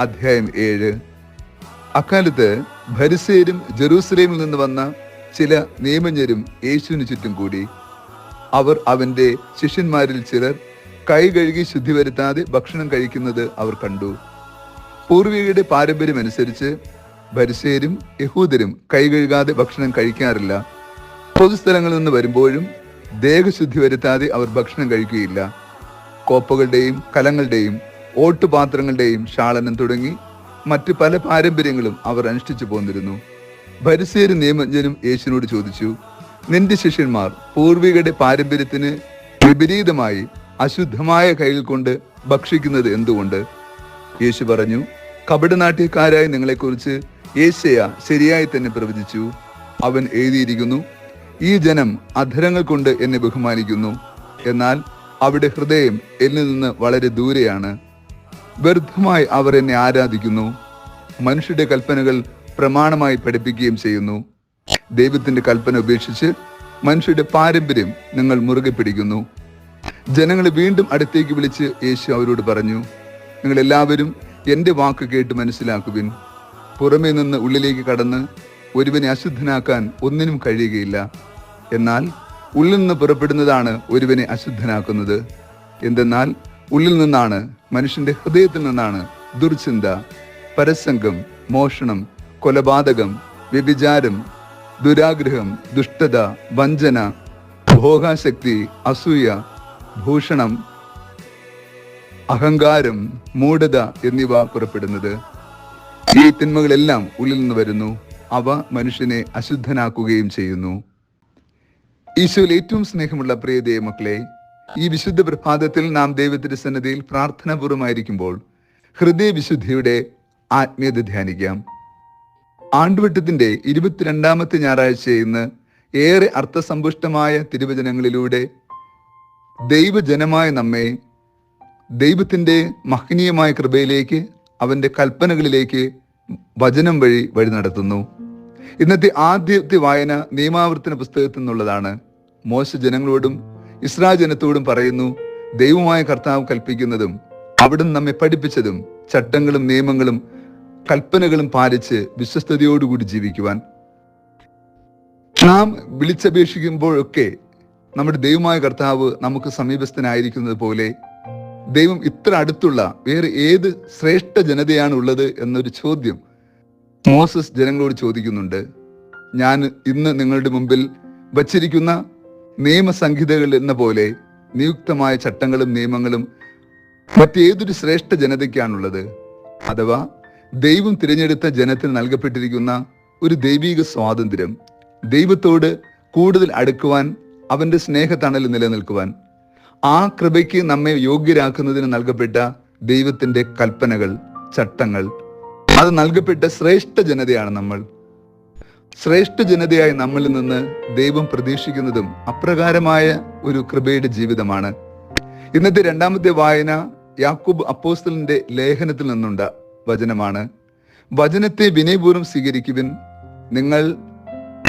അധ്യായം ഏഴ്. അക്കാലത്ത് ഭരിസേരും ജെറൂസലേമിൽ നിന്ന് വന്ന ചില നിയമജ്ഞരും യേശുവിന് ചുറ്റും കൂടി. അവർ അവന്റെ ശിഷ്യന്മാരിൽ ചിലർ കൈ കഴുകി ശുദ്ധി വരുത്താതെ ഭക്ഷണം കഴിക്കുന്നത് അവർ കണ്ടു. പൂർവികയുടെ പാരമ്പര്യം അനുസരിച്ച് ഭരിസേരും യഹൂദരും കൈ കഴുകാതെ ഭക്ഷണം കഴിക്കാറില്ല. പൊതുസ്ഥലങ്ങളിൽ നിന്ന് വരുമ്പോഴും ദേഹശുദ്ധി വരുത്താതെ അവർ ഭക്ഷണം കഴിക്കുകയില്ല. കോപ്പകളുടെയും കലങ്ങളുടെയും ഓട്ടുപാത്രങ്ങളുടെയും ശാളനം തുടങ്ങി മറ്റ് പല പാരമ്പര്യങ്ങളും അവർ അനുഷ്ഠിച്ചു പോന്നിരുന്നു. ഭരിസേര് നിയമജ്ഞനും യേശുവിനോട് ചോദിച്ചു നിന്റെ ശിഷ്യന്മാർ പൂർവികരുടെ പാരമ്പര്യത്തിന് വിപരീതമായി അശുദ്ധമായ കൈകൾ കൊണ്ട് ഭക്ഷിക്കുന്നത് എന്തുകൊണ്ട്? യേശു പറഞ്ഞു കപടനാട്യക്കാരായ നിങ്ങളെക്കുറിച്ച് യേശയ ശരിയായി തന്നെ പ്രവചിച്ചു. അവൻ എഴുതിയിരിക്കുന്നു ഈ ജനം അധരങ്ങൾ കൊണ്ട് എന്നെ ബഹുമാനിക്കുന്നു. എന്നാൽ അവിടെ ഹൃദയം എന്നിൽ നിന്ന് വളരെ ദൂരെയാണ്. വ്യർത്ഥമായി അവർ എന്നെ ആരാധിക്കുന്നു. മനുഷ്യരുടെ കൽപ്പനകൾ പ്രമാണമായി പഠിപ്പിക്കുകയും ചെയ്യുന്നു. ദൈവത്തിന്റെ കൽപ്പന ഉപേക്ഷിച്ച് മനുഷ്യരുടെ പാരമ്പര്യം നിങ്ങൾ മുറുകെ പിടിക്കുന്നു. ജനങ്ങളെ വീണ്ടും അടുത്തേക്ക് വിളിച്ച് യേശു അവരോട് പറഞ്ഞു നിങ്ങൾ എല്ലാവരും എന്റെ വാക്ക് കേട്ട് മനസ്സിലാക്കുവിൻ. പുറമേ നിന്ന് ഉള്ളിലേക്ക് കടന്ന് ഒരുവനെ അശുദ്ധനാക്കാൻ ഒന്നിനും കഴിയുകയില്ല. എന്നാൽ ഉള്ളിൽ നിന്ന് പുറപ്പെടുന്നതാണ് ഒരുവനെ അശുദ്ധനാക്കുന്നത്. എന്തെന്നാൽ ഉള്ളിൽ നിന്നാണ് മനുഷ്യന്റെ ഹൃദയത്തിൽ നിന്നാണ് ദുർചിന്ത പരസംഗം മോഷണം കൊലപാതകം വ്യഭിചാരം ദുരാഗ്രഹം ദുഷ്ടത വഞ്ചന ഭോഗാശക്തി അസൂയ ഭൂഷണം അഹങ്കാരം മൂഢത എന്നിവ പുറപ്പെടുന്നത്. ഈ തിന്മകളെല്ലാം ഉള്ളിൽ നിന്ന് വരുന്നു. അവ മനുഷ്യനെ അശുദ്ധനാക്കുകയും ചെയ്യുന്നു. ഈശോയിൽ ഏറ്റവും സ്നേഹമുള്ള പ്രിയ ദൈവമക്കളെ ഈ വിശുദ്ധ പ്രഭാതത്തിൽ നാം ദൈവത്തിന്റെ സന്നദ്ധയിൽ പ്രാർത്ഥനാപൂർവമായിരിക്കുമ്പോൾ ഹൃദയവിശുദ്ധിയുടെ ആത്മീയത ധ്യാനിക്കാം. ആണ്ടുവട്ടത്തിന്റെ ഇരുപത്തിരണ്ടാമത്തെ ഞായറാഴ്ച ഇന്ന് ഏറെ അർത്ഥസമ്പുഷ്ടമായ തിരുവചനങ്ങളിലൂടെ ദൈവജനമായ നമ്മെ ദൈവത്തിന്റെ മഹനീയമായ കൃപയിലേക്ക് അവന്റെ കൽപ്പനകളിലേക്ക് വചനം വഴി വഴി നടത്തുന്നു. ഇന്നത്തെ ആദ്യത്തെ വായന നിയമാവർത്തന പുസ്തകത്തിൽ നിന്നുള്ളതാണ്. മോശ ജനങ്ങളോടും ഇസ്രാ ജനത്തോടും പറയുന്നു ദൈവമായ കർത്താവ് കൽപ്പിക്കുന്നതും അവിടുന്ന് നമ്മെ പഠിപ്പിച്ചതും ചട്ടങ്ങളും നിയമങ്ങളും കൽപ്പനകളും പാലിച്ച് വിശ്വസ്തയോടുകൂടി ജീവിക്കുവാൻ. നാം വിളിച്ചപേക്ഷിക്കുമ്പോഴൊക്കെ നമ്മുടെ ദൈവമായ കർത്താവ് നമുക്ക് സമീപസ്ഥനായിരിക്കുന്നത് പോലെ ദൈവം ഇത്ര അടുത്തുള്ള വേറെ ഏത് ശ്രേഷ്ഠ ജനതയാണ് ഉള്ളത് എന്നൊരു ചോദ്യം മോസസ് ജനങ്ങളോട് ചോദിക്കുന്നുണ്ട്. ഞാൻ ഇന്ന് നിങ്ങളുടെ മുമ്പിൽ വച്ചിരിക്കുന്ന നിയമസംഹിതകൾ എന്ന പോലെ നിയുക്തമായ ചട്ടങ്ങളും നിയമങ്ങളും മറ്റേതൊരു ശ്രേഷ്ഠ ജനതയ്ക്കാണുള്ളത്? അഥവാ ദൈവം തിരഞ്ഞെടുത്ത ജനത്തിന് നൽകപ്പെട്ടിരിക്കുന്ന ഒരു ദൈവിക സ്വാതന്ത്ര്യം ദൈവത്തോട് കൂടുതൽ അടുക്കുവാൻ അവന്റെ സ്നേഹത്തണൽ നിലനിൽക്കുവാൻ ആ കൃപയ്ക്ക് നമ്മെ യോഗ്യരാക്കുന്നതിന് നൽകപ്പെട്ട ദൈവത്തിന്റെ കൽപ്പനകൾ ചട്ടങ്ങൾ അത് നൽകപ്പെട്ട ശ്രേഷ്ഠ ജനതയാണ് നമ്മൾ. ശ്രേഷ്ഠ ജനതയായി നമ്മളിൽ നിന്ന് ദൈവം പ്രതീക്ഷിക്കുന്നതും അപ്രകാരമായ ഒരു കൃപയുടെ ജീവിതമാണ്. ഇന്നത്തെ രണ്ടാമത്തെ വായന യാക്കൂബ് അപ്പോസ്തലിന്റെ ലേഖനത്തിൽ നിന്നുണ്ട വചനമാണ്. വചനത്തെ വിനയപൂർവം സ്വീകരിക്കുവിൻ. നിങ്ങൾ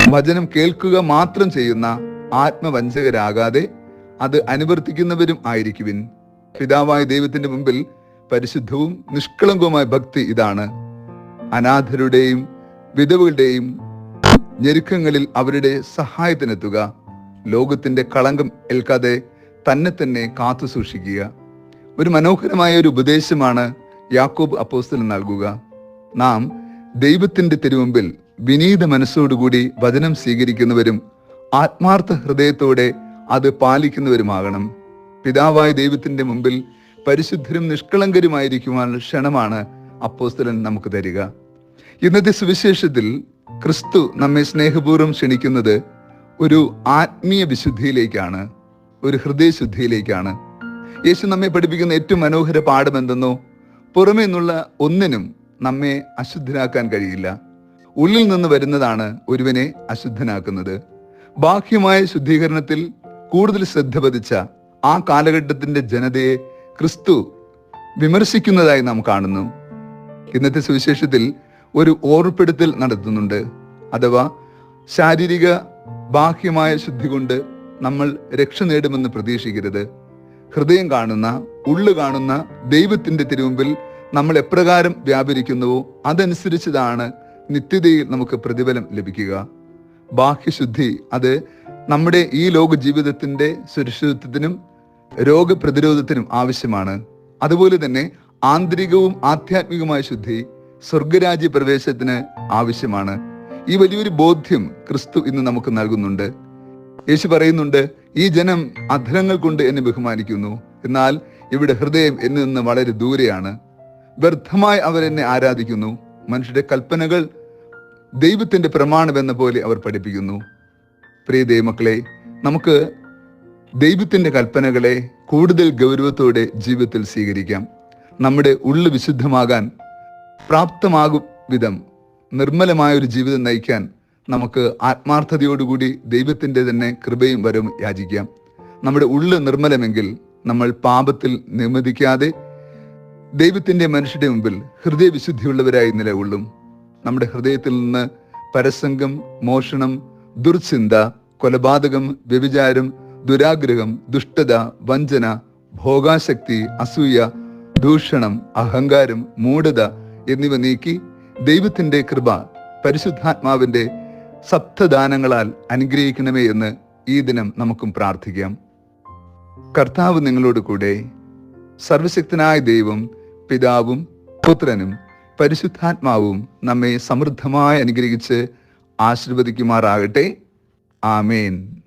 വചനം കേൾക്കുക മാത്രം ചെയ്യുന്ന ആത്മവഞ്ചകരാകാതെ അത് അനുവർത്തിക്കുന്നവരും ആയിരിക്കുവിൻ. പിതാവായ ദൈവത്തിന്റെ മുമ്പിൽ പരിശുദ്ധവും നിഷ്കളങ്കവുമായ ഭക്തി ഇതാണ്. അനാഥരുടെയും വിധവകളുടെയും ഞെരുക്കങ്ങളിൽ അവരുടെ സഹായത്തിനെത്തുക. ലോകത്തിന്റെ കളങ്കം ഏൽക്കാതെ തന്നെ തന്നെ കാത്തു സൂക്ഷിക്കുക. ഒരു മനോഹരമായ ഒരു ഉപദേശമാണ് യാക്കോബ് അപ്പോസ്തലൻ നൽകുക. നാം ദൈവത്തിന്റെ തിരുമുമ്പിൽ വിനീത മനസ്സോടുകൂടി വചനം സ്വീകരിക്കുന്നവരും ആത്മാർത്ഥ ഹൃദയത്തോടെ അത് പാലിക്കുന്നവരുമാകണം. പിതാവായ ദൈവത്തിന്റെ മുമ്പിൽ പരിശുദ്ധരും നിഷ്കളങ്കരുമായിരിക്കുവാനുള്ള ക്ഷണമാണ് അപ്പോസ്തലൻ നമുക്ക് തരിക. ഇന്നത്തെ സുവിശേഷത്തിൽ ക്രിസ്തു നമ്മെ സ്നേഹപൂർവം ക്ഷണിക്കുന്നത് ഒരു ആത്മീയ വിശുദ്ധിയിലേക്കാണ് ഒരു ഹൃദയശുദ്ധിയിലേക്കാണ്. യേശു നമ്മെ പഠിപ്പിക്കുന്ന ഏറ്റവും മനോഹര പാഠം എന്തെന്നോ പുറമേ നിന്നുള്ള ഒന്നിനും നമ്മെ അശുദ്ധനാക്കാൻ കഴിയില്ല. ഉള്ളിൽ നിന്ന് വരുന്നതാണ് ഒരുവനെ അശുദ്ധനാക്കുന്നത്. ബാഹ്യമായ ശുദ്ധീകരണത്തിൽ കൂടുതൽ ശ്രദ്ധ പതിച്ച ആ കാലഘട്ടത്തിന്റെ ജനതയെ ക്രിസ്തു വിമർശിക്കുന്നതായി നാം കാണുന്നു. ഇന്നത്തെ സുവിശേഷത്തിൽ ഒരു ഓർപ്പെടുത്തൽ നടത്തുന്നുണ്ട്. അഥവാ ശാരീരിക ബാഹ്യമായ ശുദ്ധി കൊണ്ട് നമ്മൾ രക്ഷ നേടുമെന്ന് പ്രതീക്ഷിക്കരുത്. ഹൃദയം കാണുന്ന ഉള്ളു കാണുന്ന ദൈവത്തിന്റെ തിരുമുമ്പിൽ നമ്മൾ എപ്രകാരം വ്യാപരിക്കുന്നുവോ അതനുസരിച്ചതാണ് നിത്യതയിൽ നമുക്ക് പ്രതിഫലം ലഭിക്കുക. ബാഹ്യശുദ്ധി അത് നമ്മുടെ ഈ ലോക ജീവിതത്തിന്റെ സുരക്ഷിതത്വത്തിനും രോഗപ്രതിരോധത്തിനും ആവശ്യമാണ്. അതുപോലെ തന്നെ ആന്തരികവും ആധ്യാത്മികമായ ശുദ്ധി സ്വർഗരാജ്യ പ്രവേശത്തിന് ആവശ്യമാണ്. ഈ വലിയൊരു ബോധ്യം ക്രിസ്തു ഇന്ന് നമുക്ക് നൽകുന്നുണ്ട്. യേശു പറയുന്നുണ്ട് ഈ ജനം അധരങ്ങൾ കൊണ്ട് എന്നെ ബഹുമാനിക്കുന്നു. എന്നാൽ ഇവിടെ ഹൃദയം എന്നിൽ നിന്ന് വളരെ ദൂരെയാണ്. വ്യർത്ഥമായി അവരെന്നെ ആരാധിക്കുന്നു. മനുഷ്യരുടെ കൽപ്പനകൾ ദൈവത്തിന്റെ പ്രമാണമെന്ന പോലെ അവർ പഠിപ്പിക്കുന്നു. പ്രിയ ദൈവമക്കളെ നമുക്ക് ദൈവത്തിന്റെ കൽപ്പനകളെ കൂടുതൽ ഗൗരവത്തോടെ ജീവിതത്തിൽ സ്വീകരിക്കാം. നമ്മുടെ ഉള്ളു വിശുദ്ധമാകാൻ പ്രാപ്തമാകും വിധം നിർമ്മലമായ ഒരു ജീവിതം നയിക്കാൻ നമുക്ക് ആത്മാർത്ഥതയോടുകൂടി ദൈവത്തിന്റെ തന്നെ കൃപയും വരവും യാചിക്കാം. നമ്മുടെ ഉള്ളു നിർമ്മലമെങ്കിൽ നമ്മൾ പാപത്തിൽ നിമതിക്കാതെ ദൈവത്തിന്റെ മനുഷ്യരുടെ മുമ്പിൽ ഹൃദയവിശുദ്ധിയുള്ളവരായി നിലകൊള്ളും. നമ്മുടെ ഹൃദയത്തിൽ നിന്ന് പരസംഗം മോഷണം ദുർചിന്ത കൊലപാതകം വ്യഭിചാരം ദുരാഗ്രഹം ദുഷ്ടത വഞ്ചന ഭോഗാശക്തി അസൂയ ദൂഷണം അഹങ്കാരം മൂഢത എന്നിവ നീക്കി ദൈവത്തിന്റെ കൃപ പരിശുദ്ധാത്മാവിന്റെ സപ്തദാനങ്ങളാൽ അനുഗ്രഹിക്കണമേ എന്ന് ഈ ദിനം നമുക്കും പ്രാർത്ഥിക്കാം. കർത്താവ് നിങ്ങളോട് കൂടെ സർവശക്തനായ ദൈവം പിതാവും പുത്രനും പരിശുദ്ധാത്മാവും നമ്മെ സമൃദ്ധമായി അനുഗ്രഹിച്ച് ആശീർവദിക്കുമാറാകട്ടെ. ആമേൻ.